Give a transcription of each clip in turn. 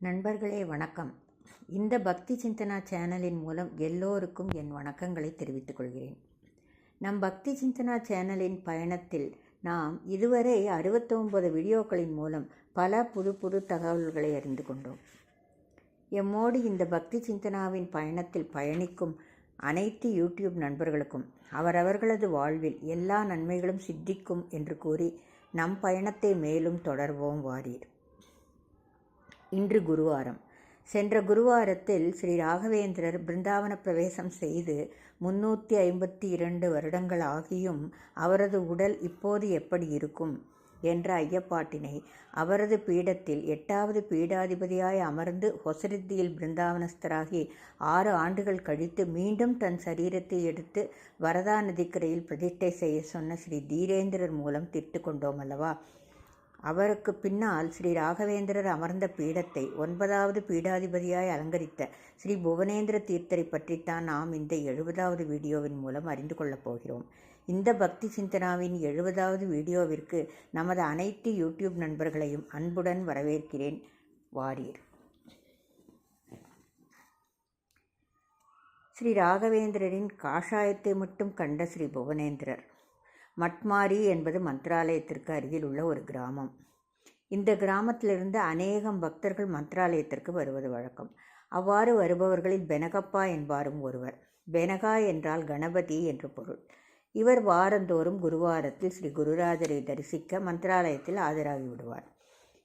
நண்பர்களே வணக்கம். இந்த பக்தி சிந்தனா சேனலின் மூலம் எல்லோருக்கும் என் வணக்கங்களை தெரிவித்துக் கொள்கிறேன். நம் பக்தி சிந்தனா சேனலின் பயணத்தில் நாம் இதுவரை அறுபத்தொம்பது வீடியோக்களின் மூலம் பல புது புது தகவல்களை அறிந்து கொண்டோம். எம்மோடு இந்த பக்தி சிந்தனாவின் பயணத்தில் பயணிக்கும் அனைத்து யூடியூப் நண்பர்களுக்கும் அவரவர்களது வாழ்வில் எல்லா நன்மைகளும் சித்திக்கும் என்று கூறி நம் பயணத்தை மேலும் தொடர்வோம் வாரீர். இன்று குருவாரம். சென்ற குருவாரத்தில் ஸ்ரீ ராகவேந்திரர் பிருந்தாவன பிரவேசம் செய்து முன்னூற்றி ஐம்பத்தி இரண்டு வருடங்கள் ஆகியும் அவரது உடல் இப்போது எப்படி இருக்கும்? என்ற ஐயப்பாட்டினை அவரது பீடத்தில் எட்டாவது பீடாதிபதியாய் அமர்ந்து ஹொசரித்தியில் பிருந்தாவனஸ்தராகி ஆறு ஆண்டுகள் கழித்து மீண்டும் தன் சரீரத்தை எடுத்து வரதா நதிக்கரையில் பிரதிஷ்டை செய்ய சொன்ன ஸ்ரீ தீரேந்திரர் மூலம் திட்டு கொண்டோம் அல்லவா அவருக்கு பின்னால் ஸ்ரீ ராகவேந்திரர் அமர்ந்த பீடத்தை ஒன்பதாவது பீடாதிபதியாய் அலங்கரித்த ஸ்ரீ புவனேந்திர தீர்த்தரை பற்றித்தான் நாம் இந்த எழுபதாவது வீடியோவின் மூலம் அறிந்து கொள்ளப் போகிறோம். இந்த பக்தி சிந்தனாவின் எழுபதாவது வீடியோவிற்கு நமது அனைத்து யூடியூப் நண்பர்களையும் அன்புடன் வரவேற்கிறேன். வாரியர். ஸ்ரீ ராகவேந்திரரின் காஷாயத்தை மட்டும் கண்ட ஸ்ரீ புவனேந்திரர் மட்மாரி என்பது மந்த்ராலயத்திற்கு அருகில் உள்ள ஒரு கிராமம். இந்த கிராமத்திலிருந்து அநேகம் பக்தர்கள் மந்த்ராலயத்திற்கு வருவது வழக்கம். அவ்வாறு வருபவர்களில் பெனகப்பா என்பாரும் ஒருவர். பெனகா என்றால் கணபதி என்று பொருள். இவர் வாரந்தோறும் குருவாரத்தில் ஸ்ரீ குருராஜரை தரிசிக்க மந்திராலயத்தில் ஆஜராகி விடுவார்.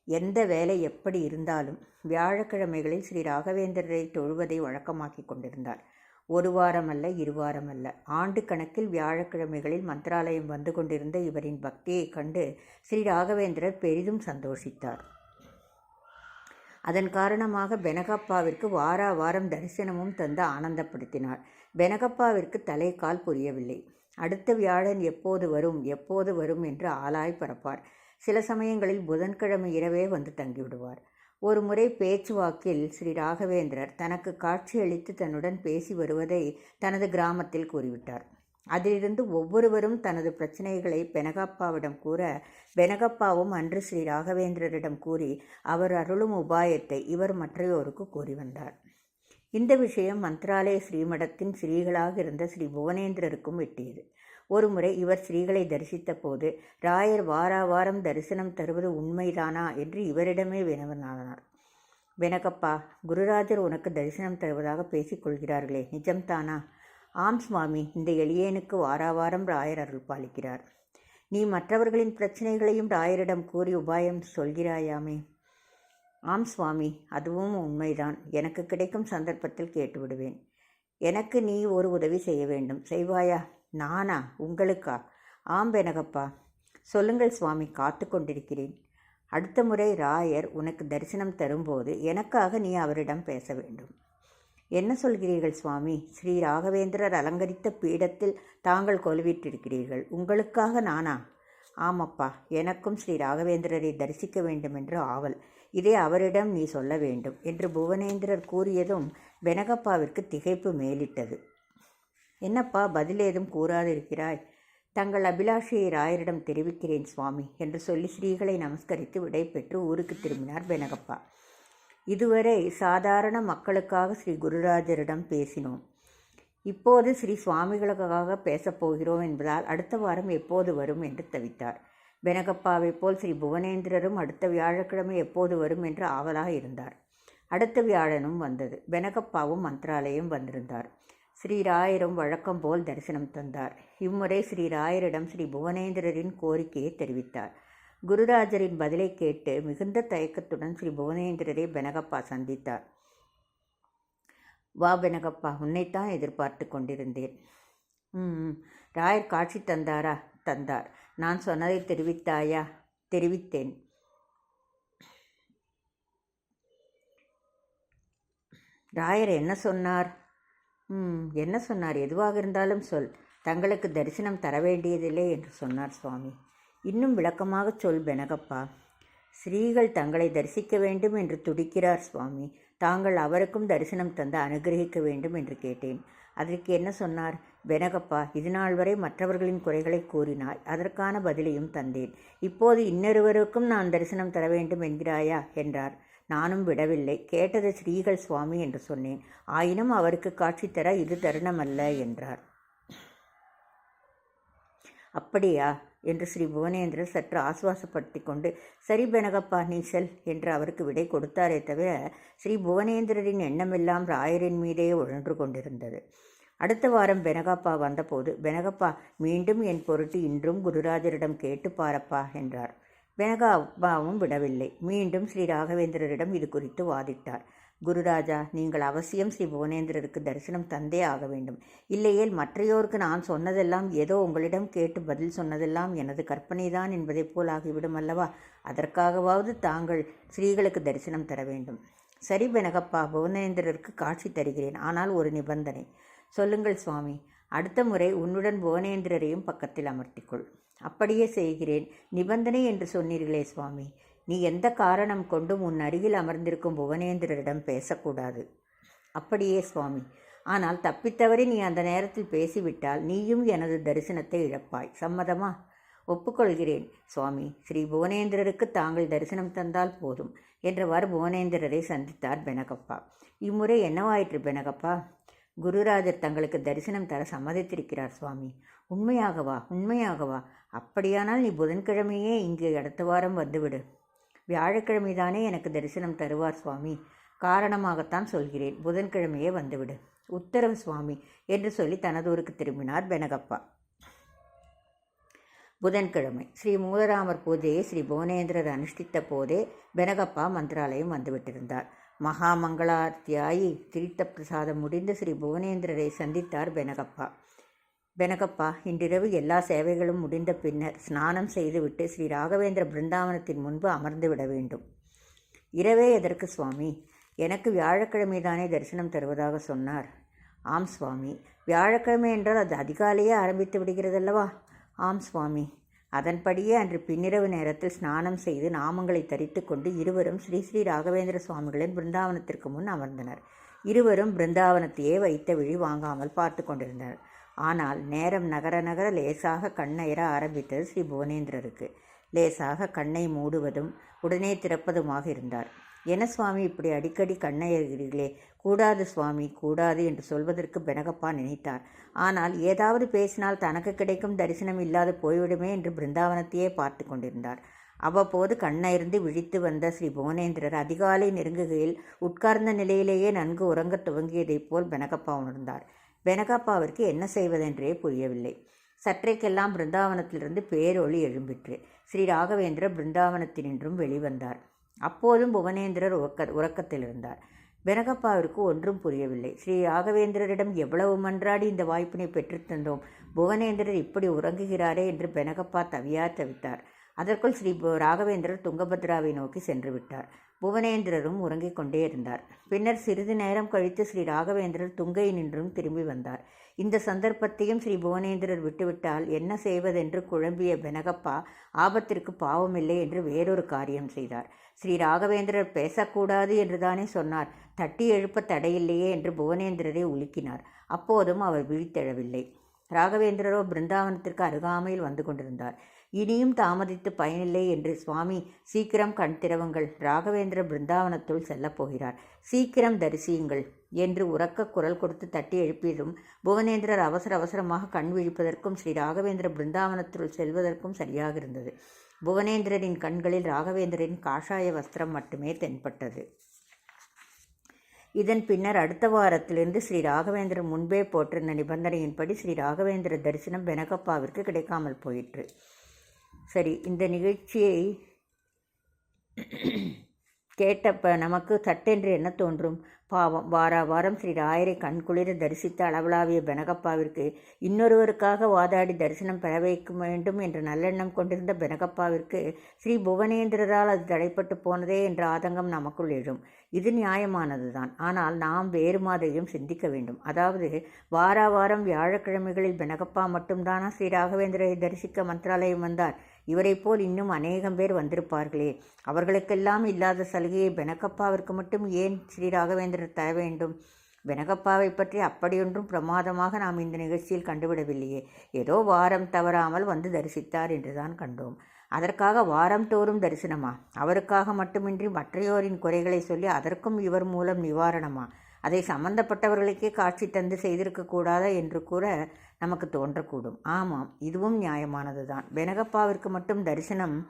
எந்த வேலை எப்படி இருந்தாலும் வியாழக்கிழமைகளில் ஸ்ரீ ராகவேந்திரரை தொழுவதை வழக்கமாக்கி கொண்டிருந்தார். ஒரு வாரம் அல்ல இரு வாரம் அல்ல. ஆண்டு கணக்கில் வியாழக்கிழமைகளில் மந்திராலயம் வந்து கொண்டிருந்த இவரின் பக்தியைக் கண்டு ஸ்ரீ ராகவேந்திரர் பெரிதும் சந்தோஷித்தார். அதன் காரணமாக பெனகப்பாவிற்கு வாரா வாரம் தரிசனமும் தந்து ஆனந்தப்படுத்தினார். பெனகப்பாவிற்கு தலைக்கால் புரியவில்லை. அடுத்த வியாழன் எப்போது வரும் எப்போது வரும் என்று ஆளாய் பரப்பார். சில சமயங்களில் புதன்கிழமை இரவே வந்து தங்கிவிடுவார். ஒரு முறை பேச்சுவாக்கில் ஸ்ரீ ராகவேந்திரர் தனக்கு காட்சியளித்து தன்னுடன் பேசி வருவதை தனது கிராமத்தில் கூறிவிட்டார். அதிலிருந்து ஒவ்வொருவரும் தனது பிரச்சனைகளை பெனகப்பாவிடம் கூற பெனகப்பாவும் அன்று ஸ்ரீ ராகவேந்திரரிடம் கூறி அவர் அருளும் உபாயத்தை இவர் மற்றையோருக்கு கூறி வந்தார். இந்த விஷயம் மந்த்ராலய ஸ்ரீமடத்தின் ஸ்ரீகளாக இருந்த ஸ்ரீ புவனேந்திரருக்கும் எட்டியது. ஒருமுறை இவர் ஸ்ரீகளை தரிசித்த போது ராயர் வாரா வாரம் தரிசனம் தருவது உண்மைதானா என்று இவரிடமே வினவனானார். வெனகப்பா குருராஜர் உனக்கு தரிசனம் தருவதாக பேசிக்கொள்கிறார்களே நிஜம்தானா ஆம் சுவாமி இந்த எளியேனுக்கு வாராவாரம் ராயர் அருள் பாலிக்கிறார். நீ மற்றவர்களின் பிரச்சனைகளையும் ராயரிடம் கூறி உபாயம் சொல்கிறாயாமே ஆம் சுவாமி அதுவும் உண்மைதான். எனக்கு கிடைக்கும் சந்தர்ப்பத்தில் கேட்டுவிடுவேன். எனக்கு நீ ஒரு உதவி செய்ய வேண்டும். செய்வாயா? நானா? உங்களுக்கா? ஆம் பெனகப்பா. சொல்லுங்கள் சுவாமி காத்து கொண்டிருக்கிறேன். அடுத்த முறை ராயர் உனக்கு தரிசனம் தரும்போது எனக்காக நீ அவரிடம் பேச வேண்டும். என்ன சொல்கிறீர்கள் சுவாமி? ஸ்ரீ ராகவேந்திரர் அலங்கரித்த பீடத்தில் தாங்கள் கொலுவிட்டிருக்கிறீர்கள் உங்களுக்காக நானா? ஆமப்பா. எனக்கும் ஸ்ரீ ராகவேந்திரரை தரிசிக்க வேண்டும் என்று ஆவல். இதை அவரிடம் நீ சொல்ல வேண்டும் என்று புவனேந்திரர் கூறியதும் பெனகப்பாவிற்கு திகைப்பு மேலிட்டது. என்னப்பா பதில் ஏதும் கூறாதிருக்கிறாய்? தங்கள் அபிலாஷையை ராயரிடம் தெரிவிக்கிறேன் சுவாமி என்று சொல்லி ஸ்ரீகளை நமஸ்கரித்து விடை பெற்று ஊருக்கு திரும்பினார் பெனகப்பா. இதுவரை சாதாரண மக்களுக்காக ஸ்ரீ குருராஜரிடம் பேசினோம். இப்போது ஸ்ரீ சுவாமிகளுக்காக பேசப்போகிறோம் என்பதால் அடுத்த வாரம் எப்போது வரும் என்று தவித்தார். பெனகப்பாவை போல் ஸ்ரீ புவனேந்திரரும் அடுத்த வியாழக்கிழமை எப்போது வரும் என்று ஆவலாக இருந்தார். அடுத்த வியாழனும் வந்தது. பெனகப்பாவும் மந்திராலயம் வந்திருந்தார். ஸ்ரீராயரும் வழக்கம் போல் தரிசனம் தந்தார். இம்முறை ஸ்ரீராயரிடம் ஸ்ரீ புவனேந்திரரின் கோரிக்கையை தெரிவித்தார். குருராஜரின் பதிலை கேட்டு மிகுந்த தயக்கத்துடன் ஸ்ரீ புவனேந்திரரை பெனகப்பா சந்தித்தார். வா பெனகப்பா உன்னைத்தான் எதிர்பார்த்து கொண்டிருந்தேன். ம். ராயர் காட்சி தந்தாரா? தந்தார். நான் சொன்னதை தெரிவித்தாயா? தெரிவித்தேன். ராயர் என்ன சொன்னார்? என்ன சொன்னார்? எதுவாக இருந்தாலும் சொல். தங்களுக்கு தரிசனம் தர வேண்டியதில்லை என்று சொன்னார் சுவாமி. இன்னும் விளக்கமாக சொல் பெனகப்பா. ஸ்ரீகள் தங்களை தரிசிக்க வேண்டும் என்று துடிக்கிறார் சுவாமி. தாங்கள் அவருக்கும் தரிசனம் தந்து அனுகிரகிக்க வேண்டும் என்று கேட்டேன். அதற்கு என்ன சொன்னார்? பெனகப்பா இதுநாள் வரை மற்றவர்களின் குறைகளை கூறினாய். அதற்கான பதிலையும் தந்தேன். இப்போது இன்னொருவருக்கும் நான் தரிசனம் தர வேண்டும் என்கிறாயா? என்றார். நானும் விடவில்லை. கேட்டது ஸ்ரீகள் சுவாமி என்று சொன்னேன். ஆயினும் அவருக்கு காட்சி தர இது தருணமல்ல என்றார். அப்படியா? என்று ஸ்ரீ புவனேந்திரர் சற்று ஆசுவாசப்படுத்தி கொண்டு சரி பெனகப்பா நீ செல் என்று அவருக்கு விடை கொடுத்தாரே தவிர ஸ்ரீ புவனேந்திரரின் எண்ணமெல்லாம் ராயரின் மீதே உழன்று கொண்டிருந்தது. அடுத்த வாரம் பெனகப்பா வந்தபோது பெனகப்பா மீண்டும் என் பொருட்டு இன்றும் குருராஜரிடம் கேட்டு பாரப்பா என்றார். பெனகாப்பாவும் விடவில்லை. மீண்டும் ஸ்ரீ ராகவேந்திரரிடம் இது குறித்து வாதிட்டார். குருராஜா நீங்கள் அவசியம் ஸ்ரீ புவனேந்திரருக்கு தரிசனம் தந்தே ஆக வேண்டும். இல்லையேல் மற்றையோருக்கு நான் சொன்னதெல்லாம் ஏதோ உங்களிடம் கேட்டு பதில் சொன்னதெல்லாம் எனது கற்பனைதான் என்பதைப் போல் ஆகிவிடும் அல்லவா? அதற்காகவாவது தாங்கள் ஸ்ரீகளுக்கு தரிசனம் தர வேண்டும். சரி பெனகப்பா புவனேந்திரருக்கு காட்சி தருகிறேன். ஆனால் ஒரு நிபந்தனை. சொல்லுங்கள் சுவாமி அடுத்த முறை உன்னுடன் புவனேந்திரரையும் பக்கத்தில் அமர்த்திக்கொள். அப்படியே செய்கிறேன். நிபந்தனை என்று சொன்னீர்களே சுவாமி. நீ எந்த காரணம் கொண்டும் உன் அருகில் அமர்ந்திருக்கும் புவனேந்திரரிடம் பேசக்கூடாது. அப்படியே சுவாமி. ஆனால் தப்பித்தவரை நீ அந்த நேரத்தில் பேசிவிட்டால் நீயும் எனது தரிசனத்தை இழப்பாய். சம்மதமா? ஒப்புக்கொள்கிறேன் சுவாமி. ஸ்ரீ புவனேந்திரருக்கு தாங்கள் தரிசனம் தந்தால் போதும் என்றவாறு புவனேந்திரரை சந்தித்தார் பெனகப்பா. இம்முறை என்னவாயிற்று பெனகப்பா? குருராஜர் தங்களுக்கு தரிசனம் தர சம்மதித்திருக்கிறார் சுவாமி. உண்மையாகவா? உண்மையாகவா? அப்படியானால் நீ புதன்கிழமையே இங்கு அடுத்த வாரம் வந்துவிடு. வியாழக்கிழமைதானே எனக்கு தரிசனம் தருவார் சுவாமி. காரணமாகத்தான் சொல்கிறேன் புதன்கிழமையே வந்துவிடு. உத்தரவு சுவாமி என்று சொல்லி தனதூருக்கு திரும்பினார் பெனகப்பா. புதன்கிழமை ஸ்ரீ மூலராமர் பூஜையை ஸ்ரீ புவனேந்திரர் அனுஷ்டித்த போதே பெனகப்பா மந்திராலயம் வந்துவிட்டிருந்தார். மகா மங்களார்த்தியாயி திரித்த பிரசாதம் முடிந்து ஸ்ரீ புவனேந்திரரை சந்தித்தார் பெனகப்பா. வெனகப்பா இன்றிரவு எல்லா சேவைகளும் முடிந்த பின்னர் ஸ்நானம் செய்துவிட்டு ஸ்ரீ ராகவேந்திர பிருந்தாவனத்தின் முன்பு அமர்ந்து விட வேண்டும். இரவே எதற்கு சுவாமி? எனக்கு வியாழக்கிழமைதானே தரிசனம் தருவதாக சொன்னார். ஆம் சுவாமி. வியாழக்கிழமை என்றால் அது அதிகாலையே ஆரம்பித்து விடுகிறதல்லவா? ஆம் சுவாமி. அதன்படியே அன்று பின்னிரவு நேரத்தில் ஸ்நானம் செய்து நாமங்களை தரித்து கொண்டு இருவரும் ஸ்ரீ ஸ்ரீ ராகவேந்திர சுவாமிகளின் பிருந்தாவனத்திற்கு முன் அமர்ந்தனர். இருவரும் பிருந்தாவனத்தையே வைத்த விழி வாங்காமல் பார்த்து கொண்டிருந்தனர். ஆனால் நேரம் நகர நகர லேசாக கண்ணயர ஆரம்பித்தது ஸ்ரீ புவனேந்திரருக்கு. லேசாக கண்ணை மூடுவதும் உடனே திறப்பதுமாக இருந்தார். என்ன சுவாமி இப்படி அடிக்கடி கண்ணயர்கிறீர்களே கூடாது சுவாமி கூடாது என்று சொல்வதற்கு பெனகப்பா நினைத்தார். ஆனால் ஏதாவது பேசினால் தனக்கு கிடைக்கும் தரிசனம் இல்லாது போய்விடுமே என்று பிருந்தாவனத்தையே பார்த்து கொண்டிருந்தார். அவ்வப்போது கண்ணயிருந்து விழித்து வந்த ஸ்ரீ புவனேந்திரர் அதிகாலை நெருங்குகையில் உட்கார்ந்த நிலையிலேயே நன்கு உறங்கத் துவங்கியதைப் போல் பெனகப்பா உணர்ந்தார். பெனகப்பாவிற்கு என்ன செய்வதென்றே புரியவில்லை. சற்றைக்கெல்லாம் பிருந்தாவனத்திலிருந்து பேரொளி எழும்பிற்று. ஸ்ரீ ராகவேந்திர பிருந்தாவனத்தினின்றும் வெளிவந்தார். அப்போதும் புவனேந்திரர் உறக்க உறக்கத்தில் இருந்தார் பெனகப்பாவிற்கு ஒன்றும் புரியவில்லை. ஸ்ரீ ராகவேந்திரரிடம் எவ்வளவு மன்றாடி இந்த வாய்ப்பினை பெற்றுத்தந்தோம் புவனேந்திரர் இப்படி உறங்குகிறாரே என்று பெனகப்பா தவியார் தவித்தார். அதற்குள் ஸ்ரீ ராகவேந்திரர் துங்கபத்ராவை நோக்கி சென்று விட்டார் புவனேந்திரரும் உறங்கிக் கொண்டே இருந்தார். பின்னர் சிறிது நேரம் கழித்து ஸ்ரீ ராகவேந்திரர் துங்கை நின்றும் திரும்பி வந்தார். இந்த சந்தர்ப்பத்தையும் ஸ்ரீ புவனேந்திரர் விட்டுவிட்டால் என்ன செய்வதென்று குழம்பிய பெனகப்பா ஆபத்திற்கு பாவமில்லை என்று வேறொரு காரியம் செய்தார். ஸ்ரீ ராகவேந்திரர் பேசக்கூடாது என்றுதானே சொன்னார். தட்டி எழுப்ப தடையில்லையே என்று புவனேந்திரரை உலுக்கினார். அப்போதும் அவர் விழித்தெழவில்லை. ராகவேந்திரரோ பிருந்தாவனத்திற்கு அருகாமையில் வந்து கொண்டிருந்தார். இனியும் தாமதித்து பயனில்லை என்று சுவாமி சீக்கிரம் கண் திறவுங்கள். ராகவேந்திர பிருந்தாவனத்துள் செல்லப்போகிறார் சீக்கிரம் தரிசியுங்கள் என்று உறக்க குரல் கொடுத்து தட்டி எழுப்பியதும் புவனேந்திரர் அவசர அவசரமாக கண் விழிப்பதற்கும் ஸ்ரீ ராகவேந்திர பிருந்தாவனத்துள் செல்வதற்கும் சரியாக இருந்தது புவனேந்திரரின் கண்களில் ராகவேந்திரரின் காஷாய வஸ்திரம் மட்டுமே தென்பட்டது. இதன் பின்னர் அடுத்த வாரத்திலிருந்து ஸ்ரீ ராகவேந்திரன் முன்பே போட்டிருந்த நிபந்தனையின்படி ஸ்ரீ ராகவேந்திர தரிசனம் பெனகப்பாவிற்கு கிடைக்காமல் போயிற்று. சரி இந்த நிகழ்ச்சியை கேட்டப்ப நமக்கு சட்டென்று என்ன தோன்றும்? பாவம். வார வாரம் ஸ்ரீ ராயரை கண்குளிர தரிசித்த அளவலாவிய பெனகப்பாவிற்கு இன்னொருவருக்காக வாதாடி தரிசனம் பெற வைக்க வேண்டும் என்ற நல்லெண்ணம் கொண்டிருந்த பெனகப்பாவிற்கு ஸ்ரீ புவனேந்திரரால் அது தடைப்பட்டு போனதே என்ற ஆதங்கம் நமக்குள் எழும். இது நியாயமானதுதான். ஆனால் நாம் வேறு மாதிரியும் சிந்திக்க வேண்டும். அதாவது வார வாரம் வியாழக்கிழமைகளில் பெனகப்பா மட்டும்தானா? ஸ்ரீ ராகவேந்திரரை தரிசிக்க மந்திராலயம் வந்தார். இவரைப் போல் இன்னும் அநேகம் பேர் வந்திருப்பார்களே. அவர்களுக்கெல்லாம் இல்லாத சலுகையை பெனகப்பாவிற்கு மட்டும் ஏன் ஸ்ரீ ராகவேந்திரர் தர வேண்டும்? பெனகப்பாவை பற்றி அப்படியொன்றும் பிரமாதமாக நாம் இந்த நிகழ்ச்சியில் கண்டுவிடவில்லையே. ஏதோ வாரம் தவறாமல் வந்து தரிசித்தார் என்றுதான் கண்டோம். அதற்காக வாரம்தோறும் தரிசனமா? அவருக்காக மட்டுமின்றி மற்றையோரின் குறைகளை சொல்லி அதற்கும் இவர் மூலம் நிவாரணமா? அதை சம்பந்தப்பட்டவர்களுக்கே காட்சி தந்து செய்திருக்கக்கூடாதா என்று கூற நமக்கு தோன்றக்கூடும். ஆமாம் இதுவும் நியாயமானது தான் பெனகப்பாவிற்கு மட்டும் தரிசனம்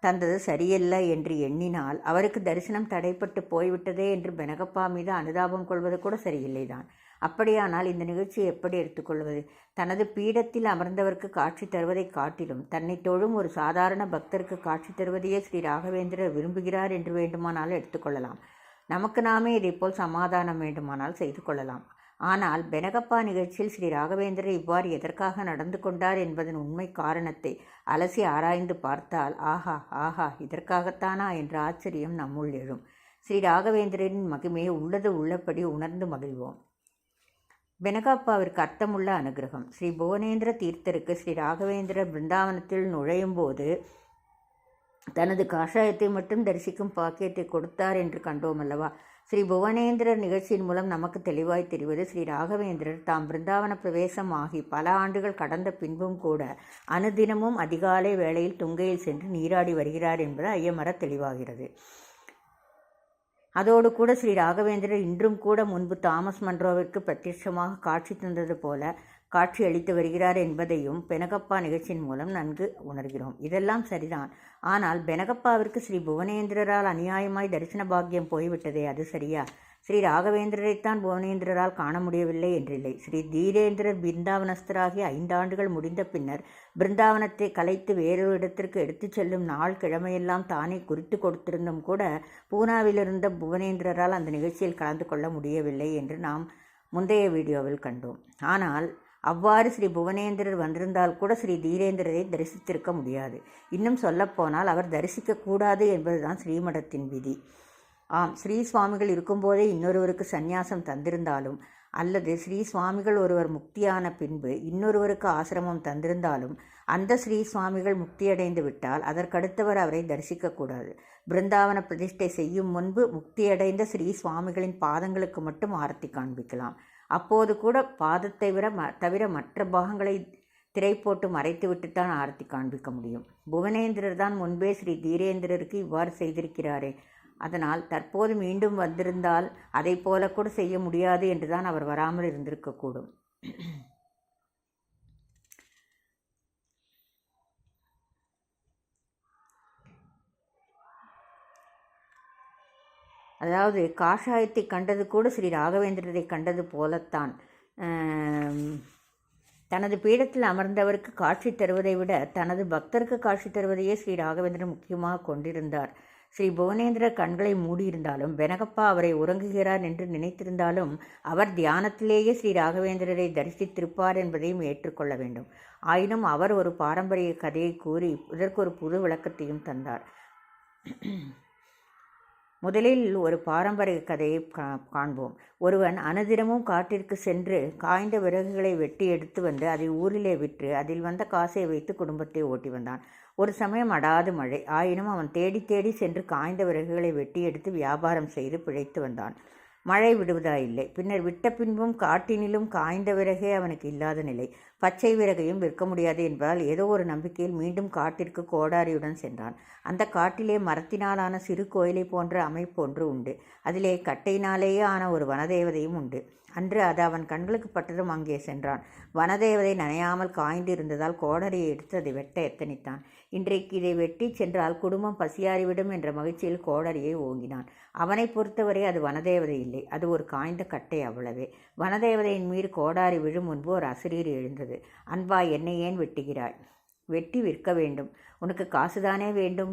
தந்தது சரியல்ல என்று எண்ணினால் அவருக்கு தரிசனம் தடைப்பட்டு போய்விட்டதே என்று பெனகப்பா மீது அனுதாபம் கொள்வது கூட சரியில்லைதான். அப்படியானால் இந்த நிகழ்ச்சியை எப்படி எடுத்துக்கொள்வது? தனது பீடத்தில் அமர்ந்தவருக்கு காட்சி தருவதைக் காட்டிலும் தன்னை தொழும் ஒரு சாதாரண பக்தருக்கு காட்சி தருவதையே ஸ்ரீ ராகவேந்திரர் விரும்புகிறார் என்று வேண்டுமானால் எடுத்துக்கொள்ளலாம். நமக்கு நாமே இதைப்போல் சமாதானம் வேண்டுமானால் செய்து கொள்ளலாம். ஆனால் பெனகப்பா நிகழ்ச்சியில் ஸ்ரீ ராகவேந்திரர் இவ்வாறு எதற்காக நடந்து கொண்டார் என்பதன் உண்மை காரணத்தை அலசி ஆராய்ந்து பார்த்தால் ஆஹா ஆஹா இதற்காகத்தானா என்ற ஆச்சரியம் நம்முள் எழும். ஸ்ரீ ராகவேந்திரரின் மகிமையை உள்ளது உள்ளபடி உணர்ந்து மகிழ்வோம். பெனகப்பாவிற்கு அர்த்தமுள்ள அனுகிரகம். ஸ்ரீ புவனேந்திர தீர்த்தருக்கு ஸ்ரீ ராகவேந்திர பிருந்தாவனத்தில் நுழையும் போது தனது காஷாயத்தை மட்டும் தரிசிக்கும் பாக்கியத்தை கொடுத்தார் என்று கண்டோம் அல்லவா? ஸ்ரீ புவனேந்திரர் நிகழ்ச்சியின் மூலம் நமக்கு தெளிவாய் தெரிவது ஸ்ரீ ராகவேந்திரர் தாம் பிருந்தாவன பிரவேசம் ஆகி பல ஆண்டுகள் கடந்த பின்பும் கூட அனுதினமும் அதிகாலை வேளையில் துங்கையில் சென்று நீராடி வருகிறார் என்பது ஐயமர தெளிவாகிறது. அதோடு கூட ஸ்ரீ ராகவேந்திரர் இன்றும் கூட முன்பு தாமஸ் மன்றோவிற்கு பிரத்யட்சமாக காட்சி தந்தது போல காட்சியளித்து வருகிறார் என்பதையும் பெனகப்பா நிகழ்ச்சியின் மூலம் நன்கு உணர்கிறோம். இதெல்லாம் சரிதான். ஆனால் பெனகப்பாவிற்கு ஸ்ரீ புவனேந்திரரால் அநியாயமாய் தரிசன பாக்கியம் போய்விட்டதே அது சரியா? ஸ்ரீ ராகவேந்திரரைத்தான் புவனேந்திரரால் காண முடியவில்லை என்றில்லை. ஸ்ரீ தீரேந்திரர் பிருந்தாவனஸ்தராகி ஐந்தாண்டுகள் முடிந்த பின்னர் பிருந்தாவனத்தை கலைத்து வேறொரு இடத்திற்கு எடுத்துச் செல்லும் நாள் கிழமையெல்லாம் தானே குறித்து கொடுத்திருந்தும் கூட பூனாவிலிருந்த புவனேந்திரரால் அந்த நிகழ்ச்சியில் கலந்து கொள்ள முடியவில்லை என்று நாம் முந்தைய வீடியோவில் கண்டோம். ஆனால் அவ்வாறு ஸ்ரீ புவனேந்திரர் வந்திருந்தால் கூட ஸ்ரீ தீரேந்திரரை தரிசித்திருக்க முடியாது. இன்னும் சொல்லப்போனால் அவர் தரிசிக்கக்கூடாது என்பதுதான் ஸ்ரீமடத்தின் விதி. ஆம் ஸ்ரீ சுவாமிகள் இருக்கும்போதே இன்னொருவருக்கு சந்நியாசம் தந்திருந்தாலும் அல்லது ஸ்ரீ சுவாமிகள் ஒருவர் முக்தியான பின்பு இன்னொருவருக்கு ஆசிரமம் தந்திருந்தாலும் அந்த ஸ்ரீ சுவாமிகள் முக்தியடைந்து விட்டால் அதற்கடுத்தவர் அவரை தரிசிக்கக்கூடாது. பிருந்தாவன பிரதிஷ்டை செய்யும் முன்பு முக்தியடைந்த ஸ்ரீ சுவாமிகளின் பாதங்களுக்கு மட்டும் ஆரத்தி காண்பிக்கலாம். அப்போது கூட பாதத்தை விட ம தவிர மற்ற பாகங்களை திரை போட்டு மறைத்து விட்டுத்தான் ஆரத்தி காண்பிக்க முடியும். புவனேந்திரர் தான் முன்பே ஸ்ரீ தீரேந்திரருக்கு இவ்வாறு செய்திருக்கிறாரே. அதனால் தற்போது மீண்டும் வந்திருந்தால் அதை போல கூட செய்ய முடியாது என்றுதான் அவர் வராமல் இருந்திருக்கக்கூடும். அதாவது காஷாயத்தை கண்டது கூட ஸ்ரீ ராகவேந்திரரை கண்டது போலத்தான். தனது பீடத்தில் அமர்ந்தவருக்கு காட்சி தருவதை விட தனது பக்தருக்கு காட்சி தருவதையே ஸ்ரீ ராகவேந்திரன் முக்கியமாக கொண்டிருந்தார். ஸ்ரீ புவனேந்திரர் கண்களை மூடியிருந்தாலும் பெனகப்பா அவரை உறங்குகிறார் என்று நினைத்திருந்தாலும் அவர் தியானத்திலேயே ஸ்ரீ ராகவேந்திரரை தரிசித்திருப்பார் என்பதையும் ஏற்றுக்கொள்ள வேண்டும். ஆயினும் அவர் ஒரு பாரம்பரிய கதையை கூறி இதற்கு ஒரு புது விளக்கத்தையும் தந்தார். முதலில் ஒரு பாரம்பரிய கதையை காண்போம். ஒருவன் அனுதினமும் காட்டிற்கு சென்று காய்ந்த விறகுகளை வெட்டி எடுத்து வந்து அதை ஊரிலே விற்று அதில் வந்த காசை வைத்து குடும்பத்தை ஓட்டி வந்தான். ஒரு சமயம் அடாது மழை. ஆயினும் அவன் தேடி தேடி சென்று காய்ந்த விறகுகளை வெட்டி எடுத்து வியாபாரம் செய்து பிழைத்து வந்தான். மழை விடுவதாயில்லை. பின்னர் விட்ட பின்பும் காட்டினிலும் காய்ந்த விறகே அவனுக்கு இல்லாத நிலை. பச்சை விறகையும் விற்க முடியாது என்பதால் ஏதோ ஒரு நம்பிக்கையில் மீண்டும் காட்டிற்கு கோடாரியுடன் சென்றான். அந்த காட்டிலே மரத்தினாலான சிறு கோயிலை போன்ற அமைப்பொன்று உண்டு. அதிலே கட்டையினாலேயே ஆன ஒரு வனதேவதையும் உண்டு. அன்று அது அவன் கண்களுக்கு பட்டதும் அங்கே சென்றான். வனதேவதை நனையாமல் காய்ந்து இருந்ததால் கோடரியை எடுத்து அதை வெட்ட எத்தனித்தான். இன்றைக்கு இதை வெட்டி சென்றால் குடும்பம் பசியாறிவிடும் என்ற மகிழ்ச்சியில் கோடரியை ஓங்கினான். அவனை பொறுத்தவரை அது வனதேவதை இல்லை. அது ஒரு காய்ந்த கட்டை அவ்வளவே. வனதேவதையின் மீது கோடாரி விழும் முன்பு ஒரு அசிரீர் எழுந்தது. அன்பா என்னை ஏன் வெட்டுகிறாய்? வெட்டி விற்க வேண்டும். உனக்கு காசுதானே வேண்டும்?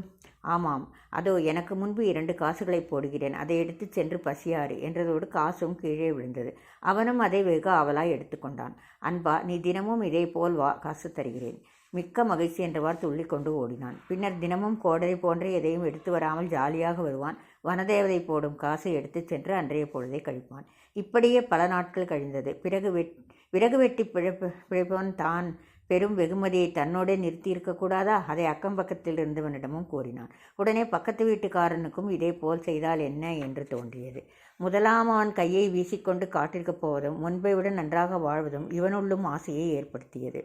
ஆமாம். அதோ எனக்கு முன்பு இரண்டு காசுகளை போடுகிறேன். அதை எடுத்து சென்று பசியாறு என்றதோடு காசும் கீழே விழுந்தது. அவனும் அதை வெகு அவலாய் எடுத்துக்கொண்டான் அன்பா நீ தினமும் இதே போல் வா காசு தருகிறேன். மிக்க மகிழ்ச்சி என்றவாறு துள்ளி கொண்டு ஓடினான். பின்னர் தினமும் கோடரை போன்ற எதையும் எடுத்து வராமல் ஜாலியாக வருவான். வனதேவதை போடும் காசை எடுத்து சென்று அன்றைய பொழுதை கழிப்பான். இப்படியே பல நாட்கள் கழிந்தது. பிறகு வெட் விறகு வெட்டி பிழைப்பு பிழைப்பவன் தான் பெரும் வெகுமதியை தன்னோடே நிறுத்தி இருக்கக்கூடாதா அதை அக்கம் பக்கத்தில் இருந்தவனிடமும் கூறினான். உடனே பக்கத்து வீட்டுக்காரனுக்கும் இதே போல் செய்தால் என்ன என்று தோன்றியது. முதலாம் அவன் கையை வீசிக்கொண்டு காட்டிற்கு போவதும் முன்பை விட நன்றாக வாழ்வதும் இவனுள்ளும் ஆசையை ஏற்படுத்தியது.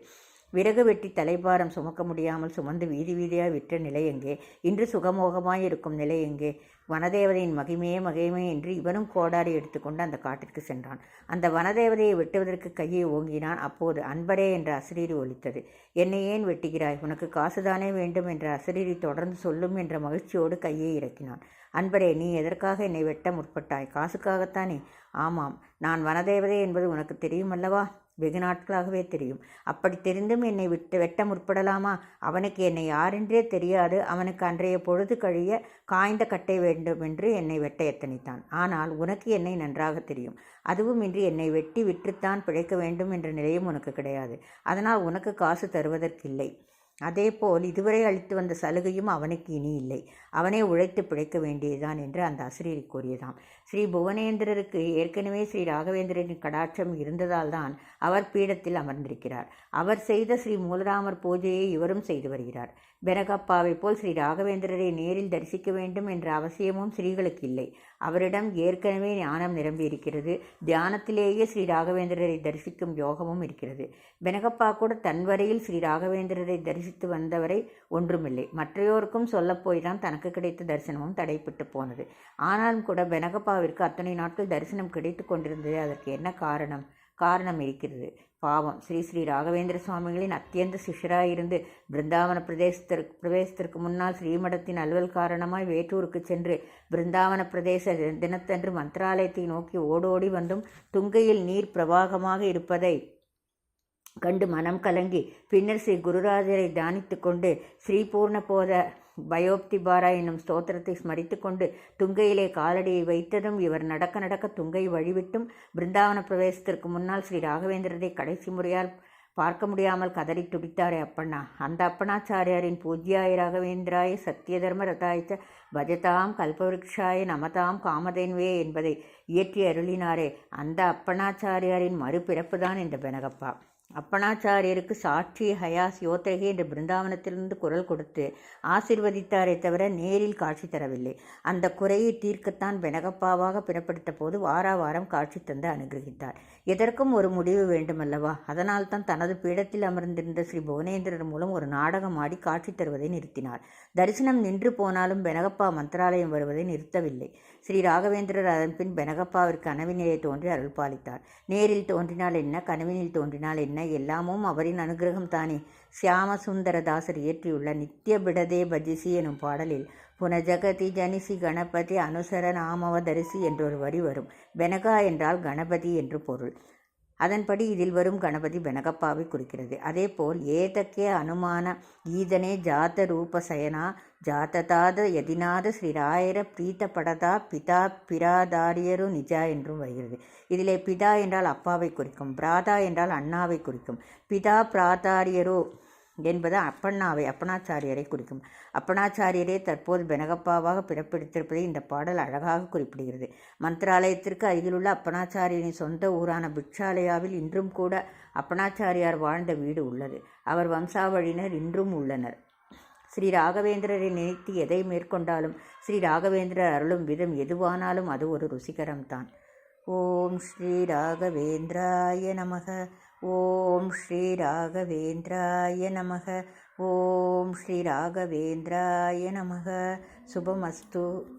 விறகு வெட்டி தலைபாரம் சுமக்க முடியாமல் சுமந்து வீதி வீதியாக விற்ற நிலை எங்கே? இன்று சுகமோகமாய் இருக்கும் நிலை எங்கே? வனதேவதையின் மகிமையே மகிமையே என்று இவனும் கோடாரி எடுத்துக்கொண்டு அந்த காட்டிற்கு சென்றான். அந்த வனதேவதையை வெட்டுவதற்கு கையை ஓங்கினான். அப்போது அன்பரே என்ற அசரீரி ஒலித்தது. என்னை ஏன் வெட்டுகிறாய்? உனக்கு காசுதானே வேண்டும் என்ற அசரீரி தொடர்ந்து சொல்லும் என்ற மகிழ்ச்சியோடு கையை இறக்கினான். அன்பரே நீ எதற்காக என்னை வெட்ட முற்பட்டாய்? காசுக்காகத்தானே? ஆமாம் நான் வனதேவதை என்பது உனக்கு தெரியுமல்லவா வெகு நாட்களாகவே தெரியும். அப்படி தெரிந்தும் என்னை விட்டு வெட்ட முற்படலாமா? அவனுக்கு என்னை யாரென்றே தெரியாது. அவனுக்கு அன்றைய பொழுது கழிய காய்ந்த கட்டை வேண்டும் என்று என்னை வெட்ட எத்தனித்தான். ஆனால் உனக்கு என்னை நன்றாக தெரியும். அதுவும் இன்றி என்னை வெட்டி விற்றுத்தான் பிழைக்க வேண்டும் என்ற நிலையும் உனக்கு கிடையாது. அதனால் உனக்கு காசு தருவதற்கில்லை. அதேபோல் இதுவரை அளித்து வந்த சலுகையும் அவனுக்கு இனி இல்லை. அவனே உழைத்து பிழைக்க வேண்டியதுதான் என்று அந்த அசிரியர் கூறியதாம். ஸ்ரீ புவனேந்திரருக்கு ஏற்கனவே ஸ்ரீ ராகவேந்திரனின் கடாட்சம் இருந்ததால் தான் அவர் பீடத்தில் அமர்ந்திருக்கிறார். அவர் செய்த ஸ்ரீ மூலராமர் பூஜையை இவரும் செய்து வருகிறார். பெனகப்பாவை போல் ஸ்ரீ ராகவேந்திரரை நேரில் தரிசிக்க வேண்டும் என்ற அவசியமும் ஸ்ரீகளுக்கு இல்லை. அவரிடம் ஏற்கனவே ஞானம் நிரம்பியிருக்கிறது தியானத்திலேயே ஸ்ரீ ராகவேந்திரரை தரிசிக்கும் யோகமும் இருக்கிறது. பெனகப்பா கூட தன் வரையில் ஸ்ரீ ராகவேந்திரரை தரிசித்து வந்தவரை ஒன்றுமில்லை. மற்றையோருக்கும் சொல்லப்போய் தான் தனக்கு கிடைத்த தரிசனமும் தடைப்பட்டு போனது. ஆனாலும் கூட பெனகப்பாவிற்கு அத்தனை நாட்கள் தரிசனம் கிடைத்து கொண்டிருந்தது அதற்கு என்ன காரணம்? காரணம் இருக்கிறது. பாவம். ஸ்ரீ ஸ்ரீ ராகவேந்திர சுவாமிகளின் அத்தியந்த சிஷராயிருந்து பிருந்தாவன பிரதேசத்திற்கு பிரவேசத்திற்கு முன்னால் ஸ்ரீமடத்தின் அலுவல் காரணமாய் வேட்டூருக்கு சென்று பிருந்தாவன பிரதேச தினத்தன்று மந்திராலயத்தை நோக்கி ஓடோடி வந்தும் துங்கையில் நீர் பிரவாகமாக இருப்பதை கண்டு மனம் கலங்கி பின்னர் ஸ்ரீ குருராஜரை தியானித்து கொண்டு ஸ்ரீ பயோப்திபாரா என்னும் ஸ்தோத்திரத்தை ஸ்மரித்து கொண்டு துங்கையிலே காலடியை வைத்ததும் இவர் நடக்க நடக்க துங்கை வழிவிட்டும் பிருந்தாவன பிரவேசத்திற்கு முன்னால் ஸ்ரீ ராகவேந்திரரை கடைசி முறையால் பார்க்க முடியாமல் கதறி துடித்தாரே அப்பண்ணா. அந்த அப்பணாச்சாரியாரின் பூஜ்யாய ராகவேந்திராய சத்தியதர்ம ரதாய்ச்ச பஜதாம் கல்பவருக்ஷாய நமதாம் காமதேன்வே என்பதை இயற்றி அருளினாரே. அந்த அப்பனாச்சாரியாரின் மறுபிறப்புதான் இந்த பெனகப்பா. அப்பனாச்சாரியருக்கு சாட்சி ஹயாஸ் யோத்தகி என்ற பிருந்தாவனத்திலிருந்து குரல் கொடுத்து ஆசிர்வதித்தாரே தவிர நேரில் காட்சி தரவில்லை. அந்த குறையை தீர்க்கத்தான் வெனகப்பாவாக பிறப்படுத்த போது வாரா வாரம் காட்சி தந்து அனுகிரகித்தார். எதற்கும் ஒரு முடிவு வேண்டுமல்லவா? அதனால் தான் தனது பீடத்தில் அமர்ந்திருந்த ஸ்ரீ புவனேந்திரர் மூலம் ஒரு நாடகம் ஆடி காட்சி தருவதை நிறுத்தினார். தரிசனம் நின்று போனாலும் பெனகப்பா மந்திராலயம் வருவதை நிறுத்தவில்லை. ஸ்ரீ ராகவேந்திரர் அதன்பின் பெனகப்பாவிற்கு கனவினிலே தோன்றி அருள் பாலித்தார் நேரில் தோன்றினால் என்ன? கனவினில் தோன்றினால் என்ன? எல்லாமும் அவரின் அனுகிரகம் தானே? சியாமசுந்தரதாசர் இயற்றியுள்ள நித்திய பிடதே பஜிசி எனும் பாடலில் புனஜகதி ஜனிசி கணபதி அனுசர நாமவதரிசி என்றொரு வரி வரும். பெனகா என்றால் கணபதி என்று பொருள். அதன்படி இதில் வரும் கணபதி பெனகப்பாவை குறிக்கிறது. அதேபோல் ஏதக்கே அனுமான ஈதனே ஜாத ரூப சயனா ஜாத்ததாத எதினாது ஸ்ரீராயர பிரீத்தப்படதா பிதா பிராதாரியரு நிஜா என்றும் வருகிறது. இதிலே பிதா என்றால் அப்பாவை குறிக்கும் பிராதா என்றால் அண்ணாவை குறிக்கும். பிதா பிராதாரியரோ என்பது அப்பண்ணாவை அப்பனாச்சாரியரை குறிக்கும். அப்பனாச்சாரியரே தற்போது பெனகப்பாவாக பிறப்பெடுத்திருப்பதை இந்த பாடல் அழகாக குறிப்பிடுகிறது. மந்திராலயத்திற்கு அருகிலுள்ள அப்பனாச்சாரியரின் சொந்த ஊரான பிக்ஷாலயாவில் இன்றும் கூட அப்பனாச்சாரியார் வாழ்ந்த வீடு உள்ளது. அவர் வம்சாவழியினர் இன்றும் உள்ளனர். ஸ்ரீ ராகவேந்திரரை நினைத்து எதை மேற்கொண்டாலும் ஸ்ரீ ராகவேந்திரர் அருளும் விதம் எதுவானாலும் அது ஒரு ருசிகரம்தான். ஓம் ஸ்ரீ ராகவேந்திராய நமக ஓம் ஸ்ரீ ராகவேந்திராய நமக ஓம் ஸ்ரீ ராகவேந்திராய நமக. சுபமஸ்து.